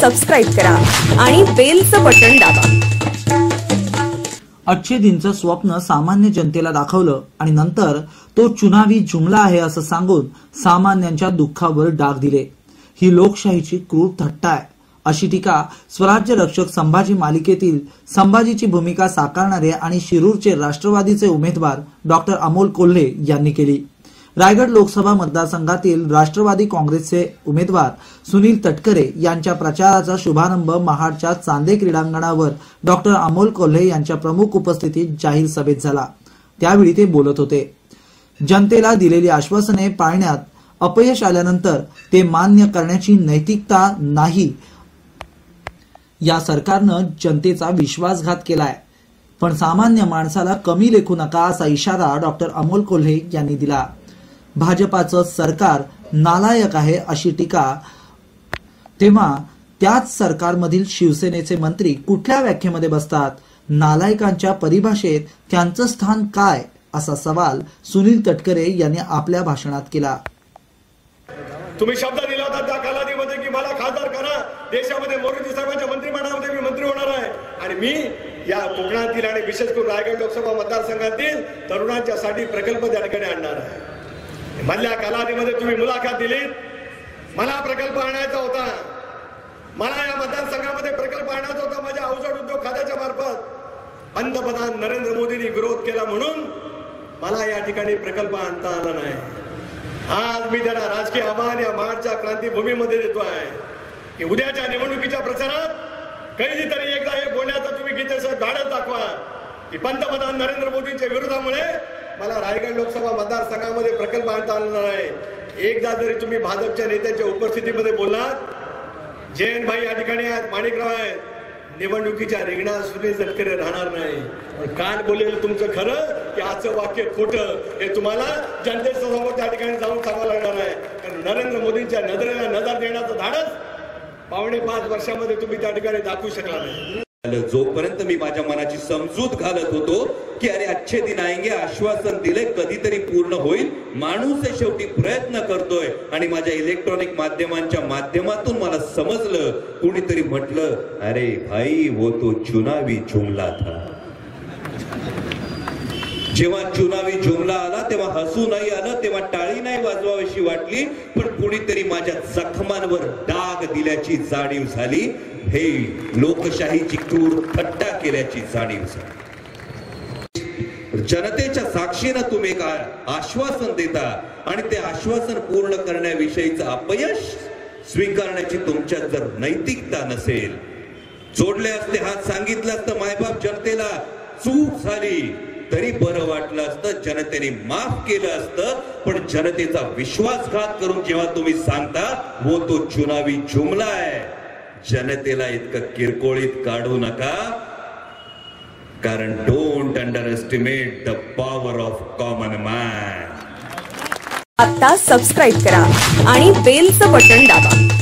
Subscribe करा आणि बेलचं button दाबा. अच्छे दिनचं स्वप्न सामान्य जनतेला दाखवलं आणि नंतर तो चुनावी जुमला आहे असं सांगून सामान्यांच्या दुःखावर डाग दिले. ही लोकशाहीची क्रूर थट्टा आहे. अशी टीका स्वराज्य रक्षक संभाजी मालिकेतील संभाजीची भूमिका साकारणारे आणि शिरूरचे राष्ट्रवादीचे उमेदवार डॉक्टर अमोल कोल्हे यांनी केली. रायगड लोकसभा मतदारसंघातील राष्ट्रवादी काँग्रेसचे उमेदवार सुनील तटकरे यांच्या प्रचाराचा शुभारंभ महाडच्या चांदे क्रीडांगणावर डॉक्टर अमोल कोल्हे यांच्या प्रमुख उपस्थितीत जाहीर सभेत झाला. त्यावेळी ते बोलत होते. जनतेला दिलेली आश्वासने पाळण्यात अपयश आल्यानंतर ते मान्य करण्याची नैतिकता नाही या सरकारनं जनतेचा विश्वासघात केलाय. पण सामान्य माणसाला कमी लेखू नका असा इशारा डॉक्टर अमोल कोल्हे यांनी दिला. भाजपाचं सरकार नालायक आहे अशी टीका तेव्हा त्याच सरकारमधील शिवसेनेचे मंत्री कुठल्या व्याख्येमध्ये बसतात? नालायकांच्या परिभाषेत त्यांचं स्थान काय? असा सवाल सुनील तटकरे यांनी आपल्या भाषणात केला. तुम्ही शब्द दिला होता त्या कालावधीमध्ये की मला खासदार करा. देशामध्ये मोदी साहेबांच्या मंत्रिमंडळामध्ये मी मंत्री होणार आहे. आणि मी या कोकणातील आणि विशेष करून रायगड लोकसभा मतदारसंघातील तरुणांच्या साठी प्रकल्प त्या ठिकाणी आणणार आहे. मधल्या कालावधीमध्ये तुम्ही मुलाखत दिलीत मला प्रकल्प आणायचा होता. मला या मतदारसंघामध्ये प्रकल्प आणायचा होता. माझ्या अवजड उद्योग खात्याच्या मार्फत. पंतप्रधान नरेंद्र मोदींनी विरोध केला म्हणून मला या ठिकाणी प्रकल्प आणता आला नाही. आज मी त्यांना राजकीय आव्हान या महाडच्या क्रांतीभूमीमध्ये देतो आहे. की उद्याच्या निवडणुकीच्या प्रचारात कधीतरी एकदा हे बोलण्याचा तुम्ही गीतेचं धाडस दाखवा. की पंतप्रधान नरेंद्र मोदींच्या विरोधामुळे मला रायगड लोकसभा मतदारसंघामध्ये प्रकल्प आणता आलेला नाही. एकदा जरी तुम्ही भाजपच्या नेत्यांच्या उपस्थितीमध्ये बोललात जयंत भाई या ठिकाणी आहेत माणिकराव आहेत. निवडणुकीच्या रिंगणात सुनील तटकरे राहणार नाही. काल बोललेलं तुमचं खरं की आजचं वाक्य खोटं हे तुम्हाला जनतेच्या समोर त्या ठिकाणी जाऊन सांगावं लागणार आहे. कारण नरेंद्र मोदींच्या नजरेला नजर देण्याचं धाडस पावणे पाच वर्षामध्ये तुम्ही त्या ठिकाणी दाखवू शकला नाही. जोपर्यंत मी माझ्या मनाची समजूत घालत होतो की अरे अच्छे दिन आएंगे आश्वासन दिले कधीतरी पूर्ण होईल. माणूस शेवटी प्रयत्न करतोय. आणि माझ्या इलेक्ट्रॉनिक माध्यमांच्या माध्यमातून मला समजलं कुणीतरी म्हटलं अरे भाई वो तो चुनावी जुमला था. जेव्हा चुनावी जुमला आला तेव्हा हसू नाही आलं तेव्हा टाळी नाही वाजवावीशी वाटली पण कुणीतरी माझ्या जखमांवर डाग दिल्याची जाणीव झाली. हे लोकशाहीची क्रूर थट्टा केल्याची जाणीव झाली. जनतेच्या साक्षीनं तुम्ही काय आश्वासन देता आणि ते आश्वासन पूर्ण करण्याविषयीचं अपयश स्वीकारण्याची तुमच्यात जर नैतिकता नसेल जोडले असते हात सांगितलं असतं मायबाप जनतेला चूक झाली तरी बरं वाटलं असतं जनतेने माफ केलं असतं पण जनतेचा विश्वासघात करून जेव्हा तुम्ही सांगता वो तो चुनावी जुमला आहे. जनतेला इतकं किरकोळीत काढू नका. कारण don't underestimate the power of common man आता सबस्क्राईब करा आणि बेलचं बटन दाबा.